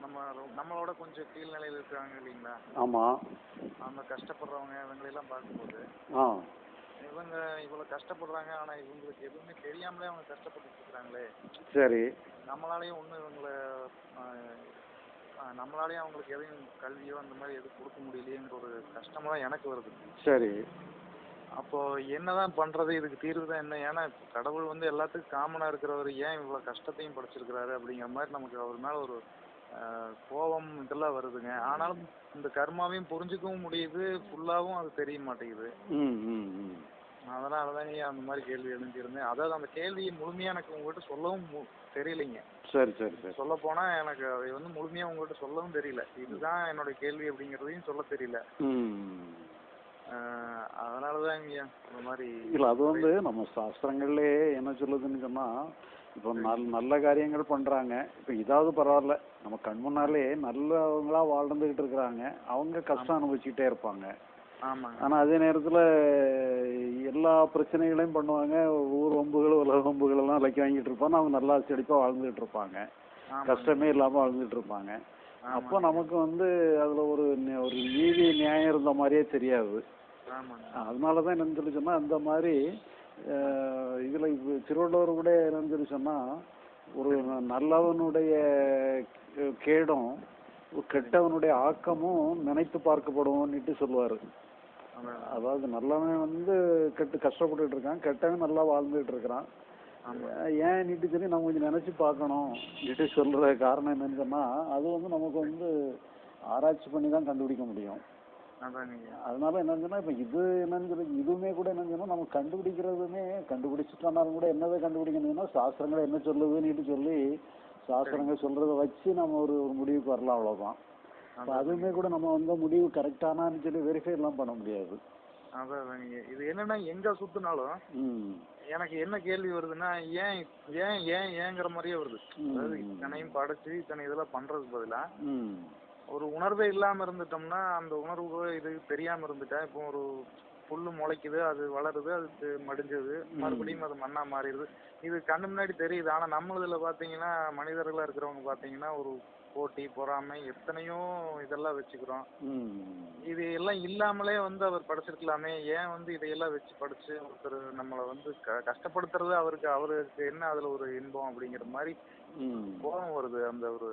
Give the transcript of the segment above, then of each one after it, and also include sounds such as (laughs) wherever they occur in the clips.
நம்ம நம்மளோட கொஞ்சம் கீழ்நிலையில் இருக்காங்க இல்லைங்களா? ஆமாம் அவங்க கஷ்டப்படுறவங்க இவங்களெல்லாம் பார்க்கும்போது ஆ. இவங்க இவ்வளோ கஷ்டப்படுறாங்க ஆனால் இவங்களுக்கு எதுவுமே தெரியாமலே அவங்க கஷ்டப்பட்டுட்டு இருக்கிறாங்களே. சரி. நம்மளாலேயும் ஒன்றும் இவங்களை நம்மளாலேயும் அவங்களுக்கு எதையும் கல்வியோ அந்த மாதிரி எதுவும் கொடுக்க முடியலையேங்கிற ஒரு கஷ்டமாக எனக்கு வருது. சரி. அப்போ என்னதான் பண்றது இதுக்கு தீர்வு தான் என்ன? ஏன்னா கடவுள் வந்து எல்லாத்துக்கும் காமனா இருக்கிறவர் ஏன் இவ்வளவு கஷ்டத்தையும் படைச்சிருக்கிறாரு அப்படிங்கிற மாதிரி நமக்கு அவர் மேல ஒரு கோபம் இதெல்லாம் வருதுங்க. ஆனாலும் இந்த கர்மாவையும் புரிஞ்சுக்கவும் முடியுது. ஃபுல்லாவும் அது தெரிய மாட்டேங்குது. அதனால தான் அந்த மாதிரி கேள்வி எழுந்திருந்தேன். அதாவது அந்த கேள்வியை முழுமையா எனக்கு உங்ககிட்ட சொல்லவும் தெரியலைங்க. சரி சரி சரி. சொல்ல போனா எனக்கு அதை வந்து முழுமையா உங்ககிட்ட சொல்லவும் தெரியல. இதுதான் என்னோட கேள்வி அப்படிங்கிறதையும் சொல்ல தெரியல. அதனாலதான் இங்க இந்த மாதிரி இல்லை அது வந்து நம்ம சாஸ்திரங்கள்லே என்ன சொல்லுதுன்னு சொன்னால் இப்போ நல் நல்ல காரியங்கள் பண்ணுறாங்க இப்போ இதாவது பரவாயில்ல. நம்ம கண் முன்னாலே நல்லவங்களா வாழ்ந்துக்கிட்டு இருக்கிறாங்க. அவங்க கஷ்டம் அனுபவிச்சுக்கிட்டே இருப்பாங்க. ஆனால் அதே நேரத்தில் எல்லா பிரச்சனைகளையும் பண்ணுவாங்க. ஊர் வம்புகள் உலக வம்புகள் எல்லாம் விலைக்கு வாங்கிட்டு இருப்பாங்க. அவங்க நல்லா செழிப்பாக வாழ்ந்துகிட்டு இருப்பாங்க. கஷ்டமே இல்லாமல் வாழ்ந்துட்டு இருப்பாங்க. அப்போ. நமக்கு வந்து அதில் ஒரு ஒரு நீதி நியாயம் இருந்த மாதிரியே தெரியாது. ஆமாங்க. அதனால தான் என்னன்னு சொல்லி சொன்னால் அந்த மாதிரி இதில் இப்போ திருவள்ளுவர் கூட என்னன்னு சொல்லி சொன்னால் ஒரு நல்லவனுடைய கேடும் ஒரு கெட்டவனுடைய ஆக்கமும் நினைத்து பார்க்கப்படும்னுட்டு சொல்லுவார். அதாவது நல்லவன் வந்து கெட்டு கஷ்டப்பட்டுட்டு இருக்கான் கெட்டவன் நல்லா வாழ்ந்துட்டு இருக்கிறான். ஏன் நீட்டு சொல்லி நம்ம கொஞ்சம் நினைச்சு பார்க்கணும் நீட்டு சொல்ற காரணம் என்னன்னு சொன்னா அது வந்து நமக்கு வந்து ஆராய்ச்சி பண்ணி தான் கண்டுபிடிக்க முடியும். அதனால என்னன்னு சொன்னா இப்ப இது என்னன்னு சொல்லி இதுவுமே கூட என்னன்னு சொன்னா நம்ம கண்டுபிடிக்கிறதுமே கண்டுபிடிச்சிட்டோம்னாலும் கூட என்னதை கண்டுபிடிக்கணும்னா சாஸ்திரங்கள் என்ன சொல்லுதுன்னு சொல்லி சாஸ்திரங்கள் சொல்றதை வச்சு நம்ம ஒரு ஒரு முடிவுக்கு வரலாம் அவ்வளவுதான். அதுவுமே கூட நம்ம வந்து முடிவு கரெக்டானான்னு சொல்லி வெரிஃபை எல்லாம் பண்ண முடியாது. அதான். இது என்னன்னா எங்க சுத்தினாலும் எனக்கு என்ன கேள்வி வருதுன்னா ஏன் ஏன் ஏன் ஏங்கிற மாதிரியே வருது. அதாவது இத்தனையும் படைச்சு இத்தனை இதெல்லாம் பண்றதுக்கு பதிலா ஒரு உணர்வே இல்லாம இருந்துட்டோம்னா அந்த உணர்வு இது தெரியாம இருந்துட்டா இப்போ ஒரு புல்லு முளைக்குது அது வளருது அது மடிஞ்சது. மறுபடியும் அது மண்ணா மாறிடுது. இது கண்ணு முன்னாடி தெரியுது. ஆனா நம்மளதுல பாத்தீங்கன்னா மனிதர்களா இருக்கிறவங்க பாத்தீங்கன்னா ஒரு போட்டி பொறாமை எத்தனையோ இதெல்லாம் வச்சுக்கிறோம். இது எல்லாம் இல்லாமலே வந்து அவர் படைச்சிருக்கலாமே. ஏன் வந்து இதையெல்லாம் வச்சு படிச்சு ஒருத்தர் நம்மளை வந்து க கஷ்டப்படுத்துறது அவருக்கு அவருக்கு என்ன அதுல ஒரு இன்பம் அப்படிங்கிற மாதிரி கோபம் வருது. அந்த ஒரு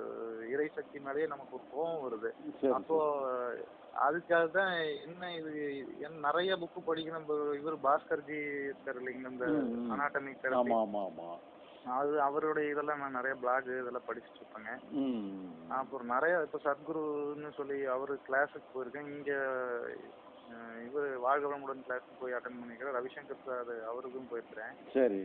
இறை சக்தி மேலேயே நமக்கு ஒரு கோபம் வருது. அப்போ அதுக்காக தான் என்ன இது நிறைய புக்கு படிக்கணும். இவர் பாஸ்கர்ஜி இருக்காரு இல்லைங்க இந்த ம், அது அவருடைய இதெல்லாம் நான் நிறைய பிளாக் இதெல்லாம் படிச்சுட்டு இருப்பேங்க. அப்புறம் நிறைய இப்போ சத்குருன்னு சொல்லி அவர் கிளாஸுக்கு போயிருக்கேன். இங்க இவர் வாழ்க வளமுடன் கிளாஸுக்கு போய் அட்டன் பண்ணிக்கிறேன் ரவிசங்கர் சார் அவருக்கும் போயிருக்கிறேன். சரி.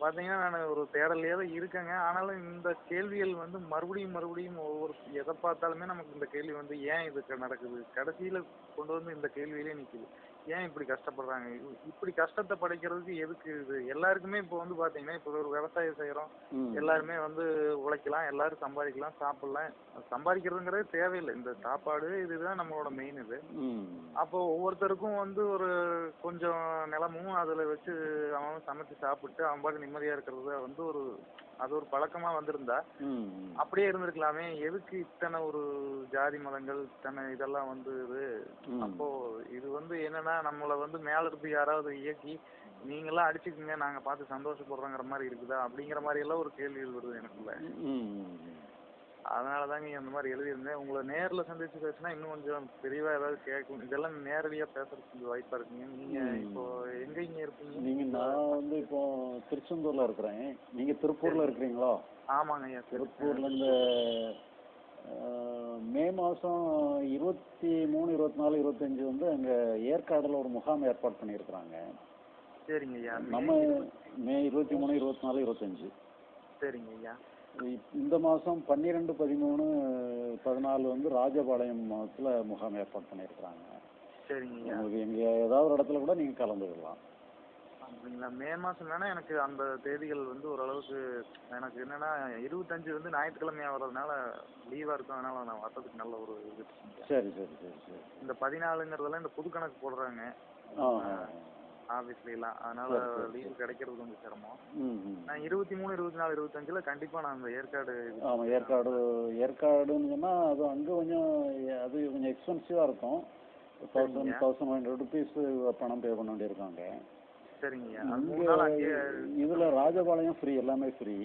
பாத்தீங்கன்னா நான் ஒரு தேடலையே தான் இருக்கேங்க. ஆனாலும் இந்த கேள்விகள் வந்து மறுபடியும் மறுபடியும் ஒவ்வொரு எதை பார்த்தாலுமே நமக்கு இந்த கேள்வி வந்து ஏன் இது நடக்குது? கடைசியில கொண்டு வந்து இந்த கேள்வியிலே நிக்குது. ஏன் இப்படி கஷ்டப்படுறாங்க? இப்படி கஷ்டத்தை படைக்கிறதுக்கு எதுக்கு இது? எல்லாருக்குமே இப்போ வந்து பாத்தீங்கன்னா இப்போ ஒரு விவசாயம் செய்யறோம் எல்லாருமே வந்து உழைக்கலாம் எல்லாரும் சம்பாதிக்கலாம் சாப்பிடலாம். சம்பாதிக்கிறதுங்கிறதே தேவையில்லை. இந்த சாப்பாடு இதுதான் நம்மளோட மெயின் இது. அப்போ ஒவ்வொருத்தருக்கும் வந்து ஒரு கொஞ்சம் நிலமும் அதில் வச்சு அவன் சமைச்சு சாப்பிட்டு அவன் பாட்டு நிம்மதியாக இருக்கிறது வந்து ஒரு அது ஒரு பழக்கமாக வந்திருந்தா அப்படியே இருந்திருக்கலாமே. எதுக்கு இத்தனை ஒரு ஜாதி மதங்கள் இத்தனை இதெல்லாம் வந்து. அப்போ இது வந்து என்னன்னா நம்மளை வந்து மேல இருந்து யாராவது இயக்கி நீங்களாம் அடிச்சுக்குங்க நாங்க பார்த்து சந்தோஷப்படுறோங்கிற மாதிரி இருக்குதா? அப்படிங்கிற மாதிரி எல்லாம் ஒரு கேள்விகள் வருது எனக்குள்ள. அதனால தாங்க அந்த மாதிரி எழுதியிருந்தேன் உங்களை நேர்ல சந்திச்சு பேசினா இன்னும் கொஞ்சம் தெளிவா ஏதாவது கேட்கும். இதெல்லாம் நேரடியா பேசுறதுக்கு கொஞ்சம் வாய்ப்பா இருக்குங்க. நீங்க ம். இப்போ எங்க இங்க இருப்பீங்க? நீங்க நான் வந்து இப்போ திருச்செந்தூர்ல இருக்கிறேன். நீங்க திருப்பூர்ல இருக்கிறீங்களா? ஆமாங்க ஐயா திருப்பூர்ல இந்த மே மாசம் இருபத்தி மூணு இருபத்தி நாலு இருபத்தஞ்சு வந்து அங்க ஏற்காடுல ஒரு முகாம் ஏற்பாடு பண்ணியிருக்கிறாங்க. சரிங்க ஐயா. நம்ம மே இருபத்தி மூணு இருபத்தி நாலு இருபத்தஞ்சு. சரிங்க ஐயா. இந்த மாசம் பன்னிரெண்டு பதிமூணு பதினாலு வந்து ராஜபாளையம் மாவட்டத்துல முகாம் ஏற்பாடு பண்ணியிருக்கிறாங்க. சரிங்க. உங்களுக்கு எங்க ஏதாவது ஒரு இடத்துல கூட நீங்க கலந்துக்கலாம். அப்படிங்களா? மே மாசம் வேணா எனக்கு அந்த தேதிகள் வந்து ஓரளவுக்கு எனக்கு என்னன்னா இருபத்தஞ்சு வந்து ஞாயிற்றுக்கிழமையா வர்றதுனால லீவா இருக்கும். அதனால நான் வர்றதுக்கு நல்ல ஒரு இது. சரி சரி சரி சரி. இந்த பதினாலுங்கிறதெல்லாம் இந்த புது கணக்கு போடுறாங்க. ஆ ஆ. ஆஃபீஸ்ல எல்லாம் அதனால லீவு கிடைக்கிறது கொஞ்சம் சிரமம். நான் இருபத்தி மூணு இருபத்தி நாலு இருபத்தஞ்சுல கண்டிப்பா நான் அந்த ஏற்காடு ஆமாம் ஏற்காடு ஏற்காடுன்னு சொன்னால் அது அங்கே கொஞ்சம் அது கொஞ்சம் எக்ஸ்பென்சிவாக இருக்கும். தௌசண்ட் சரிங்க. தௌசண்ட் ஹண்ட்ரட் ருபீஸ் பணம் பே பண்ண வேண்டியிருக்காங்க. அங்கேயே இதில் ராஜபாளையம் ஃப்ரீ எல்லாமே ஃப்ரீ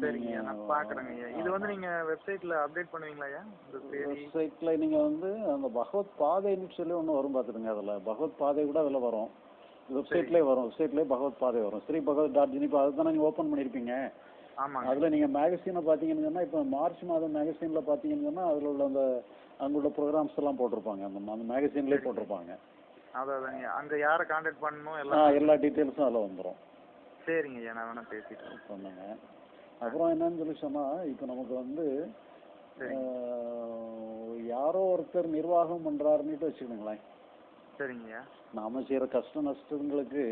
சரிங்கய்யா நான் பாக்குறேங்க. இது வந்து நீங்க வெப்சைட்ல அப்டேட் தேதி? வெப்சைட்டில் நீங்கள் வந்து அந்த பகவத் பாதைன்னு சொல்லி ஒன்று வரும் பார்த்துடுங்க அதில். பகவத் பாதை கூட அதில் வரும். வெப்சைட்லேயே வரும். வெப்சைட்லேயே பகவத் பாதை வரும். ஸ்ரீ பகவத் டாட் இன் இப்போ அதுதானே நீங்கள் ஓப்பன் பண்ணியிருப்பீங்க? ஆமாங்க. அதில் நீங்கள் மேகசினை பார்த்தீங்கன்னு சொன்னால் இப்போ மார்ச் மாதம் மேகசினில் பார்த்தீங்கன்னு சொன்னால் அதில் உள்ள அந்த அங்கே உள்ள ப்ரோக்ராம்ஸ் எல்லாம் போட்டிருப்பாங்க. அந்த அந்த மேகசின்லேயே போட்டிருப்பாங்க. அதாதாங்க அங்க யாரை காண்டாக்ட் பண்ணணும் ஆ எல்லாம் எல்லா டீட்டெயில்ஸும் அதில் வந்துடும் சரிங்க ஐயா. நான் வேணா பேசிட்டேன் சொன்னாங்க அப்புறம் என்னன்னு சொல்லி சொன்னால் இப்போ நமக்கு வந்து யாரோ ஒருத்தர் நிர்வாகம் பண்ணுறாருன்னுட்டு வச்சுக்கோங்களேன். சரிங்கய்யா நாம செய்கிற கஷ்ட நஷ்டங்களுக்கு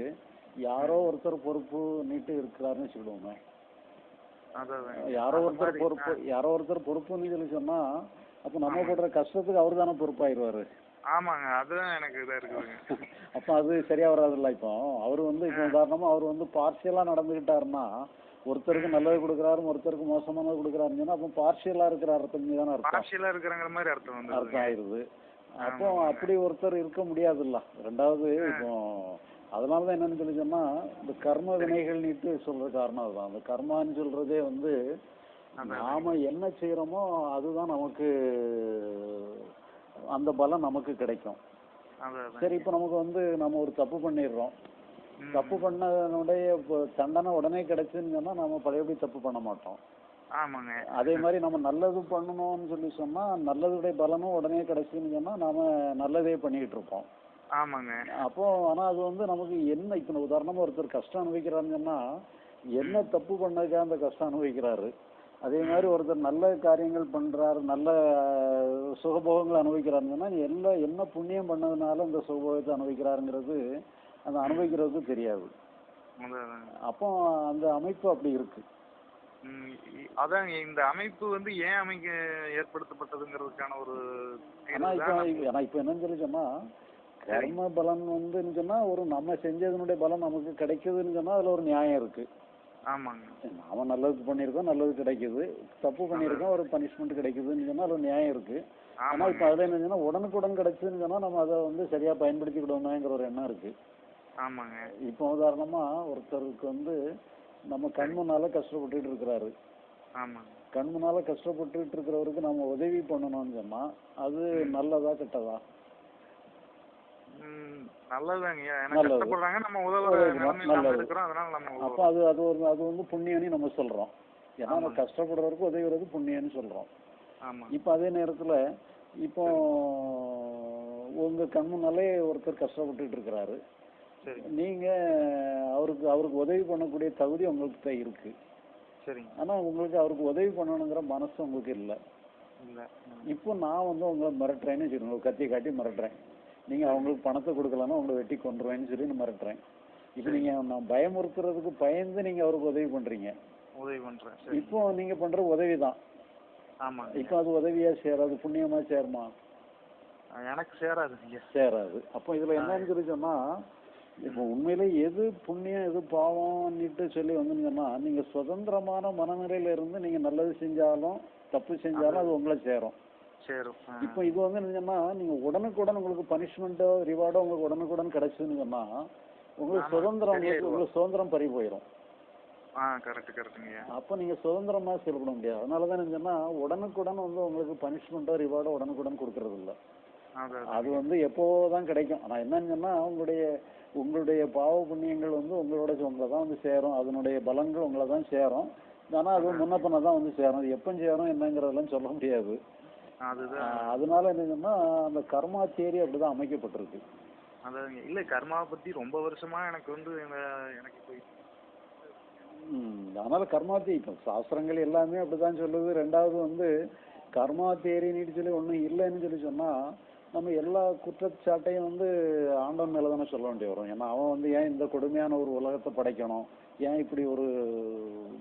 யாரோ ஒருத்தர் பொறுப்பு நீட்டு இருக்கிறாருன்னு அதாதாங்க யாரோ ஒருத்தர் பொறுப்பு யாரோ ஒருத்தர் பொறுப்புன்னு சொல்லி சொன்னா அப்போ நம்ம. படுற கஷ்டத்துக்கு அவர் தானே பொறுப்பாயிருவாரு. ஆமாங்க. அதுதான் எனக்கு இதா இருக்குதுங்க. (laughs) அப்போ அது சரியா வராதுல்ல இப்போ. அவர் வந்து இப்போ உதாரணமா அவர் வந்து பார்ஷியலாக நடந்துக்கிட்டாருன்னா ஒருத்தருக்கு நல்லது கொடுக்குறாரு ஒருத்தருக்கு மோசமானது கொடுக்குறாருன்னு சொன்னா அப்போ பார்ஷியலாக இருக்கிற அர்த்தம் தானே அர்த்தம். பார்ஷியலா இருக்கிறங்கிற மாதிரி அர்த்தம் வந்து அர்த்தம் ஆயிருது. அப்போ. அப்படி ஒருத்தர் இருக்க முடியாதுல்ல. ரெண்டாவது இப்போ அதனால தான் என்னன்னு சொல்லி சொன்னா இந்த கர்ம வினைகள் நீட்டு சொல்ற காரணம் அதுதான். அந்த கர்மான்னு சொல்றதே வந்து. நாம என்ன செய்யறோமோ அதுதான் நமக்கு அந்த பலம் நமக்கு கிடைக்கும். சரி இப்போ நமக்கு வந்து நம்ம ஒரு தப்பு பண்ணிடுறோம். தப்பு பண்ணனுடைய இப்போ தண்டனை உடனே கிடைச்சுன்னு சொன்னா நம்ம பழையபடி தப்பு பண்ண மாட்டோம். ஆமாங்க. அதே மாதிரி நம்ம நல்லது பண்ணணும்னு சொல்லி சொன்னா நல்லதுடைய பலனும் உடனே கிடைச்சுன்னு சொன்னா நாம நல்லதே பண்ணிக்கிட்டு இருப்போம். ஆமாங்க. அப்போ ஆனா அது வந்து நமக்கு என்ன இப்போ உதாரணமா ஒருத்தர் கஷ்டம் அனுபவிக்கிறாருன்னு சொன்னா என்ன தப்பு பண்ணதுக்காக அந்த கஷ்டம் அனுபவிக்கிறாரு? அதே மாதிரி ஒருத்தர் நல்ல காரியங்கள் பண்றாரு நல்ல சுகபோகங்களை அனுபவிக்கிறாருன்னு சொன்னா எல்லா என்ன புண்ணியம் பண்ணதுனால அந்த சுகபோகத்தை அனுபவிக்கிறாருங்கிறது அந்த அனுபவிக்கிறதுக்கு தெரியாது. அப்போ அந்த அமைப்பு அப்படி இருக்கு. அதான் இந்த அமைப்பு வந்து ஏன் அமைக்க ஏற்படுத்தப்பட்டதுங்கிறதுக்கான ஒரு ஆனா இப்போ ஆனா இப்போ என்னன்னு சொல்லி சொன்னா கர்ம பலன் வந்துன்னு சொன்னா ஒரு நம்ம செஞ்சதனுடைய பலன் நமக்கு கிடைக்குதுன்னு சொன்னா அதுல ஒரு நியாயம் இருக்கு. ஆமாங்க. நாம நல்லது பண்ணியிருக்கோம் நல்லது கிடைக்குது. தப்பு பண்ணியிருக்கோம் ஒரு பனிஷ்மெண்ட் கிடைக்குதுன்னு சொன்னா அதுல நியாயம் இருக்கு. ஆனா இப்போ அதுல என்ன சொன்னா உடனுக்குடன் கிடைச்சுன்னு சொன்னா நம்ம அதை வந்து சரியா பயன்படுத்திக்கிடணுங்கிற ஒரு எண்ணம் இருக்கு. ஆமாங்க. இப்போ உதாரணமா ஒருத்தருக்கு வந்து நம்ம கண் முன்னால கஷ்டப்பட்டுட்டு இருக்கிறாரு. ஆமாங்க. கண் முன்னால கஷ்டப்பட்டுட்டு இருக்கிறவருக்கு நம்ம உதவி பண்ணணும்னு சொன்னா அது நல்லதா கெட்டதா? அப்போ அது அது ஒரு அது வந்து புண்ணியம்னு நம்ம சொல்றோம். ஏன்னா நம்ம. கஷ்டப்படுறவருக்கு உதவுறது புண்ணியம்னு சொல்றோம். இப்போ அதே நேரத்துல இப்போ உங்க கண் முன்னாலே ஒருத்தர் கஷ்டப்பட்டுட்டு இருக்கிறாரு. சரி. நீங்க அவருக்கு அவருக்கு உதவி பண்ணக்கூடிய தகுதி உங்கள்கிட்ட இருக்கு. சரிங்க. ஆனா உங்களுக்கு அவருக்கு உதவி பண்ணணுங்கிற மனசு உங்களுக்கு இல்லை. இப்போ நான் வந்து உங்களை மிரட்டுறேன்னு வச்சுக்கோங்க. கத்தி காட்டி மிரட்டுறேன். நீங்க அவங்களுக்கு பணத்தை கொடுக்கலன்னா உங்களை வெட்டி கொண்டுருவேன்னு சொல்லி நான் மிரட்டுறேன். இப்போ நீங்க நான் பயமுறுத்துறதுக்கு பயந்து நீங்க அவருக்கு உதவி பண்றீங்க. உதவி பண்றேன். இப்போ நீங்க பண்ற உதவி தான். ஆமாங்க. இப்போ அது உதவியா சேராது புண்ணியமா சேருமா? எனக்கு சேராதுங்க சேராது. அப்போ இதுல என்னன்னு சொல்லி சொன்னா இப்போ உண்மையிலே எது புண்ணியம் எது பாவம்னுட்டு சொல்லி வந்துன்னு சொன்னா நீங்க சுதந்திரமான மனநிலையில இருந்து நீங்க நல்லது செஞ்சாலும் தப்பு செஞ்சாலும் அது உங்களை சேரும். சேரும். இப்போ இது வந்து என்னன்னா நீங்க உடனுக்குடன் உங்களுக்கு பனிஷ்மெண்ட்டோ ரிவார்டோ உங்களுக்கு உடனுக்குடன் கிடைச்சதுன்னு சொன்னா உங்களுக்கு சுதந்திரம் உங்களுக்கு சுதந்திரம் பறி போயிடும் அப்போ நீங்க சுதந்திரமா செயல்பட முடியாது. அதனால தான் என்ன சொன்னா உடனுக்குடன் வந்து உங்களுக்கு பனிஷ்மெண்ட்டோ ரிவார்டோ உடனுக்குடன் கொடுக்கறது இல்ல அது அது வந்து எப்போதான் கிடைக்கும். ஆனா என்னன்னு சொன்னா உங்களுடைய உங்களுடைய பாவ புண்ணியங்கள் வந்து உங்களோட உங்களை தான் வந்து சேரும். அதனுடைய பலன்கள் உங்களை தான் சேரும். ஆனா அது முன்ன பண்ண தான் வந்து சேரும். அது எப்போ சேரும் என்னங்கிறதெல்லாம் சொல்ல முடியாது. அதனால என்னன்னா அந்த கர்மா தேரி அப்படிதான் அமைக்கப்பட்டிருக்கு. அதாங்க. இல்ல கர்மாவை பத்தி ரொம்ப வருஷமா எனக்கு வந்து எனக்கு ம், அதனால கர்மா தே இப்போ சாஸ்திரங்கள் எல்லாமே அப்படிதான் சொல்லுது. ரெண்டாவது வந்து கர்மா தேரின்னு சொல்லி ஒண்ணும் இல்லைன்னு சொல்லி சொன்னா நம்ம எல்லா குற்றச்சாட்டையும் வந்து ஆண்டவன் மேல தானே சொல்ல வேண்டி வரும். ஏன்னா அவன் வந்து ஏன் இந்த கொடுமையான ஒரு உலகத்தை படைக்கணும்? ஏன் இப்படி ஒரு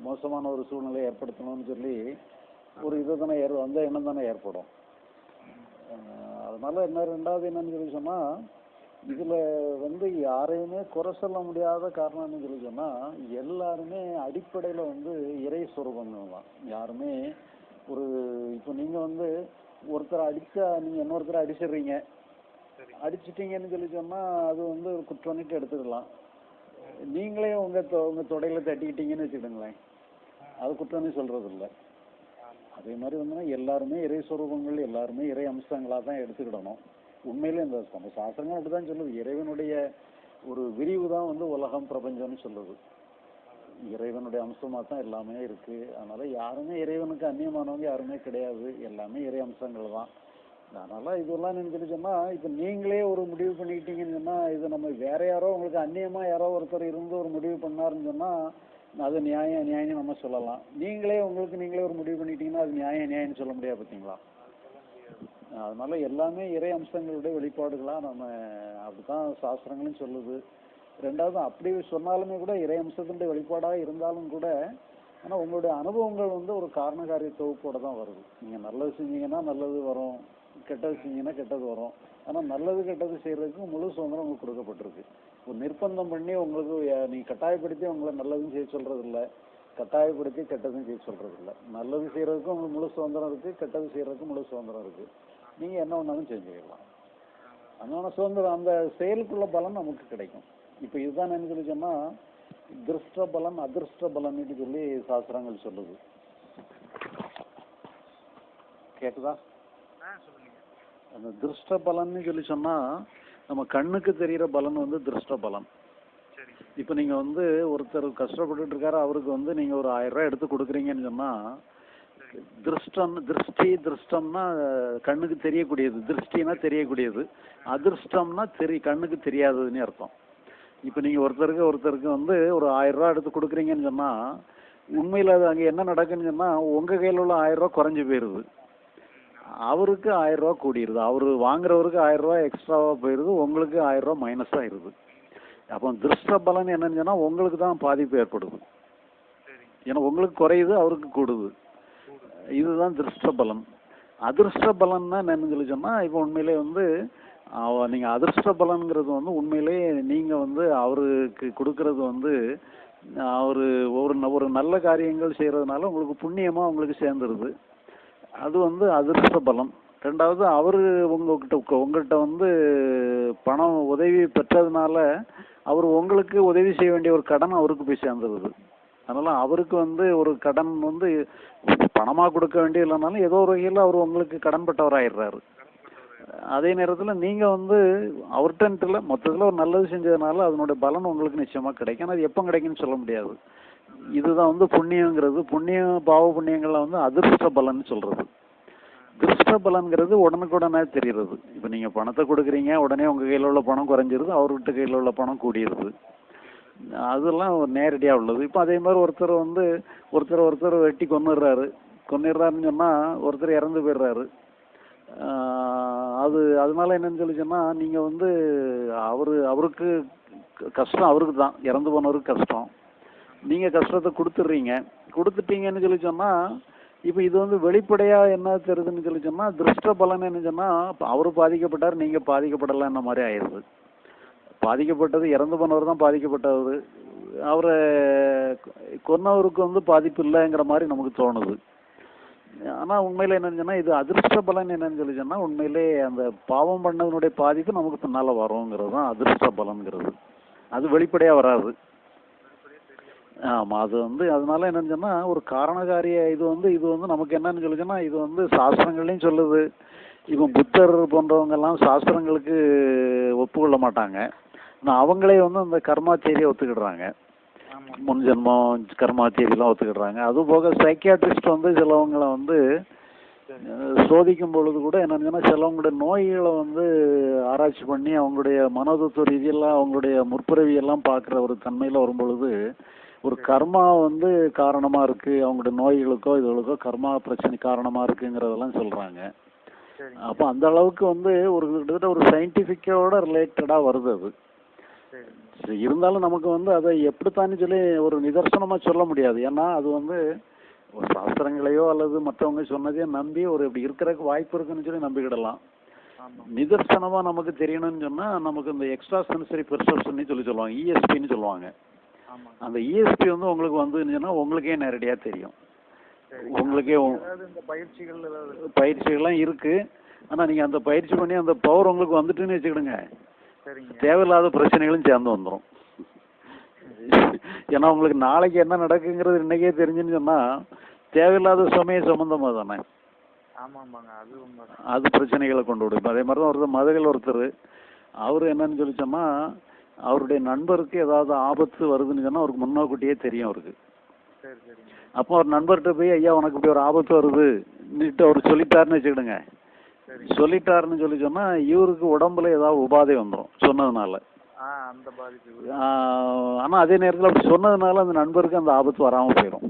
மோசமான ஒரு சூழ்நிலையை ஏற்படுத்தணும்னு சொல்லி ஒரு இது தானே ஏற் அந்த எண்ணம் தானே ஏற்படும். அதனால என்ன ரெண்டாவது என்னன்னு சொல்லி சொன்னா இதுல வந்து யாரையுமே குறை சொல்ல முடியாத காரணம் சொல்லி சொன்னா எல்லாருமே அடிப்படையில வந்து இறை சுரூபங்கள் தான் யாருமே ஒரு இப்போ நீங்க வந்து ஒருத்தரை அடிச்சா நீங்க இன்னொருத்தரை அடிச்சிடுறீங்க. அடிச்சிட்டீங்கன்னு சொல்லி சொன்னா அது வந்து ஒரு குற்றம்னுட்டு எடுத்துக்கலாம். நீங்களே உங்க உங்க தொடையில தட்டிக்கிட்டீங்கன்னு வச்சுக்கிடுங்களேன். அது குற்றம்னு சொல்றது இல்ல அதே மாதிரி வந்து எல்லாருமே இறை சொரூபங்கள் எல்லாருமே இறை அம்சங்களா தான் எடுத்துக்கிடணும். உண்மையிலே இந்த சாஸ்திரங்கள் அப்படிதான் சொல்லுது. இறைவனுடைய ஒரு விரிவு தான் வந்து உலகம் பிரபஞ்சம்னு சொல்லுது. இறைவனுடைய அம்சமாக தான் எல்லாமே இருக்கு. அதனால யாருமே இறைவனுக்கு அந்நியமானவங்க யாருமே கிடையாது. எல்லாமே இறை அம்சங்கள் தான். அதனால இதெல்லாம் நினைச்சிட்டு சொன்னா இப்போ நீங்களே ஒரு முடிவு பண்ணிக்கிட்டீங்கன்னு சொன்னா இது நம்ம வேற யாரோ உங்களுக்கு அந்நியமா யாரோ ஒருத்தர் இருந்து ஒரு முடிவு பண்ணாருன்னு சொன்னா அது நியாயம் நியாயம்னு நம்ம சொல்லலாம். நீங்களே உங்களுக்கு நீங்களே ஒரு முடிவு பண்ணிட்டீங்கன்னா அது நியாயம் நியாயம்னு சொல்ல முடியாது பார்த்தீங்களா அதனால எல்லாமே இறை அம்சங்களுடைய வெளிப்பாடுகளா நம்ம அப்படித்தான் சாஸ்திரங்களும் சொல்லுது. ரெண்டாவது அப்படி சொன்னாலுமே கூட இறை அம்சத்தினுடைய வெளிப்பாடாக இருந்தாலும் கூட ஆனால் உங்களுடைய அனுபவங்கள் வந்து ஒரு காரணகாரிய தொகுப்போட தான் வருது. நீங்கள் நல்லது செஞ்சீங்கன்னா நல்லது வரும் கெட்டது செஞ்சீங்கன்னா கெட்டது வரும். ஆனால் நல்லது கெட்டது செய்கிறதுக்கு முழு சுதந்திரம் உங்களுக்கு கொடுக்கப்பட்டிருக்கு. ஒரு நிர்பந்தம் பண்ணி உங்களுக்கு நீங்கள் நீ கட்டாயப்படுத்தி உங்களை நல்லதும் செய்ய சொல்கிறது இல்லை கட்டாயப்படுத்தி கெட்டதும் செய்ய சொல்கிறது இல்லை நல்லது செய்கிறதுக்கும் உங்களுக்கு முழு சுதந்திரம் இருக்குது கெட்டது செய்கிறதுக்கும் முழு சுதந்திரம் இருக்குது நீங்கள் என்ன வேணாலும் செஞ்சுக்கலாம். அதனால சுதந்திரம் அந்த செயலுக்குள்ள பலன் நமக்கு கிடைக்கும். இப்ப இதுதான் சொல்லி சொன்னா திருஷ்ட பலன் அதிர்ஷ்ட பலன்னு சொல்லி சாஸ்திரங்கள் சொல்லுது. கேக்குதா? அந்த திருஷ்ட பலன்னு சொல்லி சொன்னா நம்ம கண்ணுக்கு தெரியிற பலன் வந்து திருஷ்ட சரி. இப்போ நீங்க வந்து ஒருத்தர் கஷ்டப்பட்டுட்டு இருக்காரு அவருக்கு வந்து நீங்க ஒரு ஆயிரம் ரூபாய் எடுத்து கொடுக்குறீங்கன்னு சொன்னா திருஷ்டம் திருஷ்டி திருஷ்டம்னா கண்ணுக்கு தெரியக்கூடியது திருஷ்டினா தெரியக்கூடியது அதிர்ஷ்டம்னா தெரி கண்ணுக்கு தெரியாததுன்னு அர்த்தம். இப்போ நீங்க ஒருத்தருக்கு ஒருத்தருக்கு வந்து ஒரு ஆயிரம் ரூபாய் எடுத்து கொடுக்குறீங்கன்னு சொன்னா உண்மையில அது அங்க என்ன நடக்குன்னு சொன்னா உங்க கையில உள்ள ஆயிரம் ரூபாய் குறைஞ்சு போயிருது. அவருக்கு ஆயிரம் ரூபாய் கூடிருது. அவரு வாங்குறவருக்கு ஆயிரம் ரூபாய் எக்ஸ்ட்ராவா போயிருது. உங்களுக்கு ஆயிரம் ரூபாய் மைனஸ் ஆயிருது. அப்போ திருஷ்ட பலன் என்னன்னு சொன்னா உங்களுக்கு தான் பாதிப்பு ஏற்படுது. ஏன்னா உங்களுக்கு குறையுது அவருக்கு கூடுது. இதுதான் திருஷ்ட பலன். அதிர்ஷ்ட பலன்னா என்னன்னு சொல்லி சொன்னா இப்போ உண்மையிலே வந்து அவ- நீங்கள் அதிர்ஷ்ட பலன்கிறது வந்து உண்மையிலே நீங்கள் வந்து அவருக்கு கொடுக்கறது வந்து அவர் ஒரு ந- ஒரு நல்ல காரியங்கள் செய்கிறதுனால உங்களுக்கு புண்ணியமாக உங்களுக்கு சேர்ந்துருது. அது வந்து அதிர்ஷ்ட பலம் ரெண்டாவது அவர் உங்ககிட்ட உங்கள்கிட்ட வந்து பணம் உதவி பெற்றதுனால அவர் உங்களுக்கு உதவி செய்ய வேண்டிய ஒரு கடன் அவருக்கு போய் சேர்ந்துருது. அதனால் அவருக்கு வந்து ஒரு கடன் வந்து பணமாக கொடுக்க வேண்டிய இல்லைனாலும் ஏதோ ஒரு வகையில் அவர் உங்களுக்கு கடன்பட்டவராயிடுறாரு. அதே நேரத்தில் நீங்கள் வந்து அவர்கிட்ட மொத்தத்தில் ஒரு நல்லது செஞ்சதுனால அதனுடைய பலன் உங்களுக்கு நிச்சயமாக கிடைக்கும். அது எப்போ கிடைக்கும்னு சொல்ல முடியாது. இதுதான் வந்து புண்ணியங்கிறது. புண்ணியம் பாவ புண்ணியங்கள்ல வந்து அதிர்ஷ்ட பலன் சொல்றது. திருஷ்ட பலன்கிறது உடனுக்குடனே தெரியுறது. இப்போ நீங்கள் பணத்தை கொடுக்குறீங்க உடனே உங்கள் கையில் உள்ள பணம் குறைஞ்சிருது அவர்கிட்ட கையில் உள்ள பணம் கூடியிருது அதெல்லாம் நேரடியாக உள்ளது. இப்போ அதே மாதிரி ஒருத்தர் வந்து ஒருத்தர் ஒருத்தர் வெட்டி கொன்னுடுறாரு. கொன்னுடுறாருன்னு சொன்னால் ஒருத்தர் இறந்து போயிடுறாரு. அது அதனால என்னன்னு சொல்லி சொன்னால் நீங்கள் வந்து அவர் அவருக்கு கஷ்டம் அவருக்கு தான். இறந்து போனவருக்கு கஷ்டம். நீங்கள் கஷ்டத்தை கொடுத்துட்றீங்க. கொடுத்துட்டீங்கன்னு சொல்லி சொன்னால் இப்போ இது வந்து வெளிப்படையாக என்ன தெரியுதுன்னு சொல்லி சொன்னால் திருஷ்ட பலன் என்ன சொன்னால் அவர் அவரு பாதிக்கப்பட்டார் நீங்க பாதிக்கப்படலைன்ன மாதிரி ஆயிடுது. பாதிக்கப்பட்டது இறந்து போனவர் தான் பாதிக்கப்பட்டவர் அவரை கொன்னவருக்கு வந்து பாதிப்பு இல்லைங்கிற மாதிரி நமக்கு தோணுது. ஆனால் உண்மையில் என்னன்னு சொன்னால் இது அதிர்ஷ்ட பலன் என்னன்னு சொல்லி சொன்னால் உண்மையிலே அந்த பாவம் பண்ணதனுடைய பாதிப்பு நமக்கு பின்னால் வருங்கிறது தான் அதிர்ஷ்ட பலன்கிறது. அது வெளிப்படையாக வராது. ஆமாம் அது வந்து அதனால என்னன்னு சொன்னால் ஒரு காரணகாரிய இது வந்து இது வந்து நமக்கு என்னன்னு சொல்லி இது வந்து சாஸ்திரங்கள்லையும் சொல்லுது. இப்போ புத்தர் போன்றவங்கெல்லாம் சாஸ்திரங்களுக்கு ஒப்புக்கொள்ள மாட்டாங்க. ஆனால் அவங்களே வந்து அந்த கர்மாச்சேரியை ஒத்துக்கிடுறாங்க. ஆமா முன் ஜென்மம் கர்மா தேதியெல்லாம் ஒத்துக்கிடுறாங்க. அது போக சைக்கியாட்ரிஸ்ட் வந்து சிலவங்களை வந்து சோதிக்கும் பொழுது கூட என்னன்னு சிலவங்களுடைய நோய்களை வந்து ஆராய்ச்சி பண்ணி அவங்களுடைய மனோதத்துவ ரீதியெல்லாம் அவங்களுடைய முற்பிறவி எல்லாம் பார்க்குற ஒரு தன்மையில வரும் பொழுது ஒரு கர்மா வந்து காரணமா இருக்கு அவங்களுடைய நோய்களுக்கோ இதுகளுக்கோ கர்மா பிரச்சனை காரணமா இருக்குங்கிறதெல்லாம் சொல்றாங்க. சரி அப்போ அந்த அளவுக்கு வந்து ஒரு கிட்டத்தட்ட ஒரு சயின்டிஃபிக்கோட ரிலேட்டடா வருது அது. இருந்தாலும் நமக்கு வந்து அதை எப்படித்தான்னு சொல்லி ஒரு நிதர்சனமா சொல்ல முடியாது. ஏன்னா அது வந்து ஒரு சாஸ்திரங்களையோ அல்லது மற்றவங்க சொன்னதையோ நம்பி ஒரு இப்படி இருக்கிறதுக்கு வாய்ப்பு இருக்குன்னு சொல்லி நம்பிக்கிடலாம். நிதர்சனமா நமக்கு தெரியணும்னு சொன்னா நமக்கு இந்த எக்ஸ்ட்ரா சென்சரி பெர்செப்ஷன் சொல்லி சொல்லுவாங்க. இஎஸ்பின்னு சொல்லுவாங்க. ஆமாங்க அந்த இஎஸ்பி வந்து உங்களுக்கு வந்துன்னு சொன்னா உங்களுக்கே நேரடியா தெரியும். உங்களுக்கே பயிற்சிகள் பயிற்சிகள்லாம் இருக்கு. ஆனா நீங்க அந்த பயிற்சி பண்ணி அந்த பவர் உங்களுக்கு வந்துட்டுன்னு வச்சுக்கிடுங்க. தேவையில்லாத பிரச்சனைகளும் சேர்ந்து வந்துடும் ஏன்னா உங்களுக்கு நாளைக்கு என்ன நடக்குங்கிறது இன்னைக்கே தெரிஞ்சுன்னு சொன்னா தேவையில்லாத சுமைய சம்பந்தமா தானே? அது பிரச்சனைகளை கொண்டு விடும். அதே மாதிரி தான் ஒருத்தர் மதுரையில் ஒருத்தர். அவர் என்னன்னு சொல்லி சொன்னா அவருடைய நண்பருக்கு ஏதாவது ஆபத்து வருதுன்னு சொன்னா அவருக்கு முன்னாக்கூட்டியே தெரியும் அவருக்கு. அப்போ அவர் நண்பர்கிட்ட போய் ஐயா உனக்கு இப்படி ஒரு ஆபத்து வருதுன்னுட்டு அவர் சொல்லிட்டாருன்னு வச்சுக்கிடுங்க. சொல்லிட்டாருன்னு சொல்லி சொன்னா இவருக்கு உடம்புல ஏதாவது உபாதை வந்துடும் சொன்னதுனால. அந்த பாதிப்பு. ஆனா அதே நேரத்துல அப்படி சொன்னதுனால அந்த நண்பருக்கு அந்த ஆபத்து வராம போயிடும்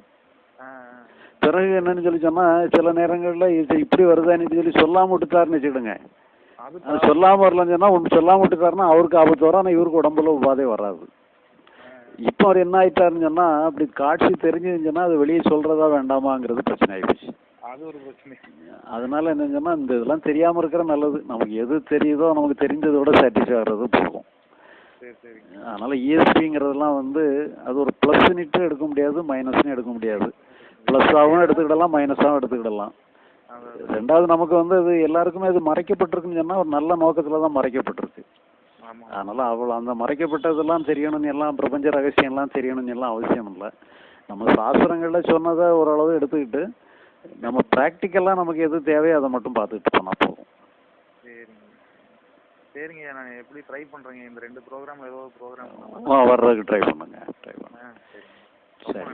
பிறகு என்னன்னு சொல்லி சொன்னா சில நேரங்கள்ல இப்படி வருதான்னு சொல்லி சொல்லாம விட்டுட்டாருன்னு வச்சுக்கிடுங்க. சொல்லாம வரலன்னு சொன்னா ஒன்று சொல்லாம விட்டுட்டாருன்னா அவருக்கு ஆபத்து வரும். ஆனா இவருக்கு உடம்புல உபாதை வராது. இப்போ அவர் என்ன ஆயிட்டாருன்னு சொன்னா அப்படி காட்சி தெரிஞ்சுன்னு சொன்னா அது வெளியே சொல்றதா வேண்டாமாங்கிறது பிரச்சனை ஆயிடுச்சு. அது ஒரு பிரச்சனை அதனால என்ன சொன்னா இந்த இதெல்லாம் தெரியாம இருக்கிற நல்லது. நமக்கு எது தெரியுதோ நமக்கு தெரிஞ்சதோட சாட்டிஸ்ஃபை ஆகிறது சரிங்க அதனால இஎஸ்பிங்கிறதெல்லாம் வந்து அது ஒரு ப்ளஸ்னிட்டு எடுக்க முடியாது மைனஸ்னு எடுக்க முடியாது. ப்ளஸ்ஸாகவும் எடுத்துக்கிடலாம் மைனஸாகவும் எடுத்துக்கிடலாம். ரெண்டாவது நமக்கு வந்து அது எல்லாருக்குமே அது மறைக்கப்பட்டிருக்குன்னு சொன்னா ஒரு நல்ல நோக்கத்துல தான் மறைக்கப்பட்டிருக்கு. அதனால அவ்வளோ அந்த மறைக்கப்பட்டதெல்லாம் தெரியணும்னு எல்லாம் பிரபஞ்ச ரகசியம்லாம் தெரியணும்னு எல்லாம் அவசியம் இல்லை. நம்ம சாஸ்திரங்கள்ல சொன்னதை ஓரளவு எடுத்துக்கிட்டு நம்ம ப்ராக்டிக்கலாக நமக்கு எது தேவையோ அதை மட்டும் பார்த்துக்கிட்டு போனால் போதும். சரிங்க. சரிங்க நான் எப்படி ட்ரை பண்ணுறேங்க இந்த ரெண்டு ப்ரோக்ராம் ஏதோ ப்ரோக்ராம் ஆ வர்றதுக்கு ட்ரை பண்ணுங்க ட்ரை பண்ணுங்க. சரி.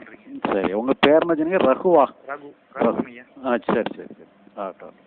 சரி உங்கள் பேர் என்ன சொன்னீங்க? ரகுவா. ரகு ரகு ஆ சரி சரி சரி. ஆகட்டும்